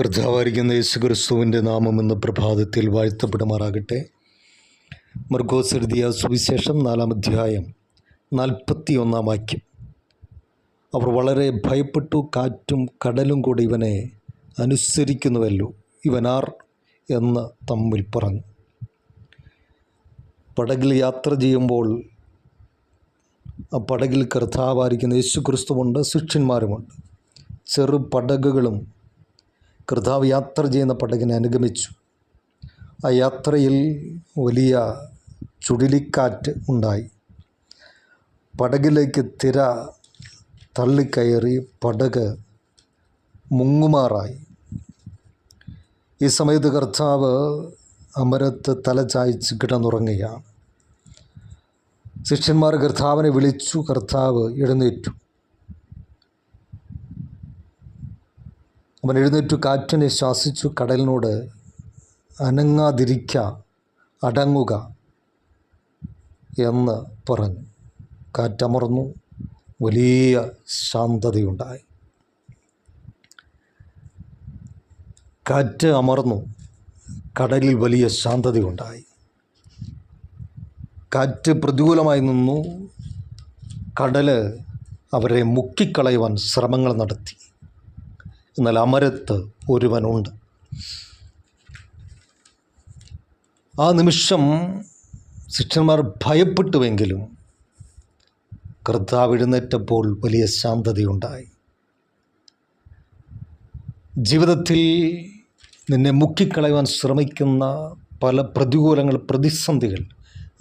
കർത്താവായിരിക്കുന്ന യേശുക്രിസ്തുവിന്റെ നാമം എന്ന പ്രഭാതത്തിൽ വാഴ്ത്തപ്പെടുമാറാകട്ടെ. മർഗോസ് എഴുതിയ സുവിശേഷം നാലാം അധ്യായം നാൽപ്പത്തി ഒന്നാം വാക്യം. അവർ വളരെ ഭയപ്പെട്ടു കാറ്റും കടലും കൂടി ഇവനെ അനുസരിക്കുന്നുവല്ലോ ഇവനാർ എന്ന് തമ്മിൽ പറഞ്ഞു. പടകിൽ യാത്ര ചെയ്യുമ്പോൾ ആ പടകിൽ കർത്താവായിരിക്കുന്ന യേശു ക്രിസ്തുവുണ്ട് ശിഷ്യന്മാരുമുണ്ട്. ചെറു പടകുകളും കർത്താവ് യാത്ര ചെയ്യുന്ന പടകിനെ അനുഗമിച്ചു. ആ യാത്രയിൽ വലിയ ചുഴലിക്കാറ്റ് ഉണ്ടായി. പടകിലേക്ക് തിര തള്ളിക്കയറി പടക് മുങ്ങുമാറായി. ഈ സമയത്ത് കർത്താവ് അമരത്ത് തല ചായ്ച്ച് കിടന്നുറങ്ങുകയാണ്. ശിഷ്യന്മാർ കർത്താവിനെ വിളിച്ചു. കർത്താവ് എഴുന്നേറ്റു. അവൻ എഴുന്നേറ്റു കാറ്റിനെ ശ്വാസിച്ചു കടലിനോട് അനങ്ങാതിരിക്ക അടങ്ങുക എന്ന് പറഞ്ഞു. കാറ്റമർന്നു വലിയ ശാന്തതയുണ്ടായി. കാറ്റ് അമർന്നു കടലിൽ വലിയ ശാന്തതയുണ്ടായി. കാറ്റ് പ്രതികൂലമായി നിന്നു കടൽ അവരെ മുക്കിക്കളയുവാൻ ശ്രമങ്ങൾ നടത്തി. എന്നാൽ അമരത്ത് ഒരുവനുണ്ട്. ആ നിമിഷം ശിഷ്യന്മാർ ഭയപ്പെട്ടുവെങ്കിലും കർത്താവ് എഴുന്നേറ്റപ്പോൾ വലിയ ശാന്തതയുണ്ടായി. ജീവിതത്തിൽ നിന്നെ മുക്കിക്കളയുവാൻ ശ്രമിക്കുന്ന പല പ്രതികൂലങ്ങൾ പ്രതിസന്ധികൾ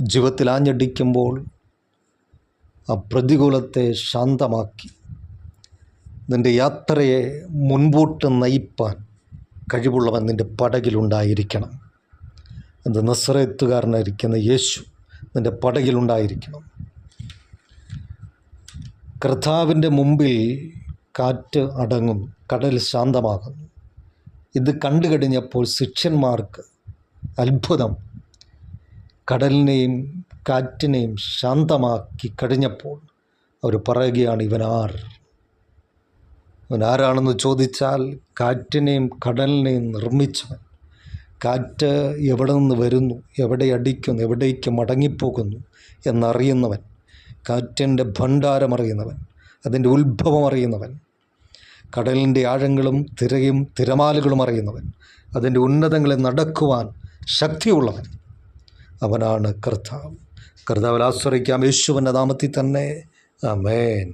ജീവിതത്തിൽ ആഞ്ഞടിക്കുമ്പോൾ ആ പ്രതികൂലത്തെ ശാന്തമാക്കി. നിന്റെ യാത്രയെ മുൻപോട്ട് നയിപ്പാൻ കഴിവുള്ളവൻ നിന്റെ പടകിലുണ്ടായിരിക്കണം. എന്ത് നസ്രത്തുകാരനായിരിക്കുന്ന യേശു നിന്റെ പടകിലുണ്ടായിരിക്കണം. കർത്താവിന്റെ മുമ്പിൽ കാറ്റ് അടങ്ങും കടൽ ശാന്തമാകുന്നു ഇത് കണ്ടു കഴിഞ്ഞപ്പോൾ ശിഷ്യന്മാർക്ക് അത്ഭുതം. കടലിനെയും കാറ്റിനെയും ശാന്തമാക്കി കഴിഞ്ഞപ്പോൾ അവർ പറയുകയാണ് ഇവനാർ അവൻ ആരാണെന്ന് ചോദിച്ചാൽ കാറ്റിനെയും കടലിനെയും നിർമ്മിച്ചവൻ. കാറ്റ് എവിടെ നിന്ന് വരുന്നു എവിടെ അടിക്കുന്നു എവിടേക്ക് മടങ്ങിപ്പോകുന്നു എന്നറിയുന്നവൻ. കാറ്റിന്റെ ഭണ്ഡാരം അറിയുന്നവൻ അതിന്റെ ഉത്ഭവം അറിയുന്നവൻ. കടലിന്റെ ആഴങ്ങളും തിരയും തിരമാലകളും അറിയുന്നവൻ. അതിന്റെ ഉന്നതങ്ങളെ നടക്കുവാൻ ശക്തിയുള്ളവൻ. അവനാണ് കർത്താവ്. കർത്താവിൽ ആശ്രയിക്കാം. യേശുവിന്റെ നാമത്തിൽ തന്നെ. അമേൻ